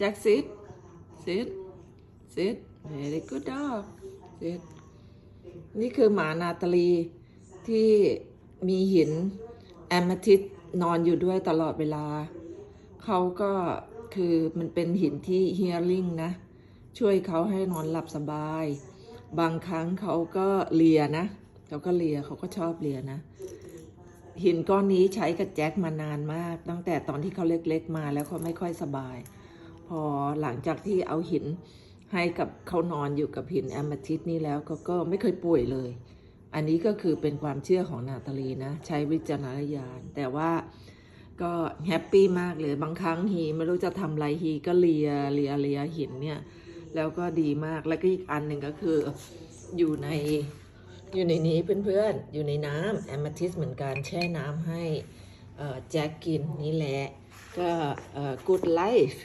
แจ็คซิดซิดซิด very good dog ซิดนี่คือหมานาตาลีที่มีหินแอมทิสนอนอยู่ด้วยตลอดเวลา เขาก็คือมันเป็นหินที่ healing นะ ช่วยเขาให้นอนหลับสบาย บางครั้งเขาก็เลียนะ เขาก็เลียเขาก็ชอบเลียนะ หินก้อนนี้ใช้กับแจ็คมานานมาก ตั้งแต่ตอนที่เขาเล็กๆมาแล้วเขาไม่ค่อยสบาย พอหลังจากที่เอาหินให้กับเขานอนอยู่กับหินแอมทิสนี่แล้วก็ก็ไม่เคยป่วยเลย อันนี้ก็คือเป็นความเชื่อของนาตาลีนะ ใช้วิจารณญาณ แต่ว่าก็แฮปปี้มากเลย บางครั้งฮีไม่รู้จะทำอะไรฮีก็เลียเลียเลียหินเนี่ย แล้วก็ดีมาก แล้วก็อีกอันหนึ่งก็คืออยู่ในอยู่ในนี้เพื่อนๆ อยู่ในน้ำแอมทิสเหมือนกันแช่น้ำให้แจ็คกินนี่แหละ ก็ good life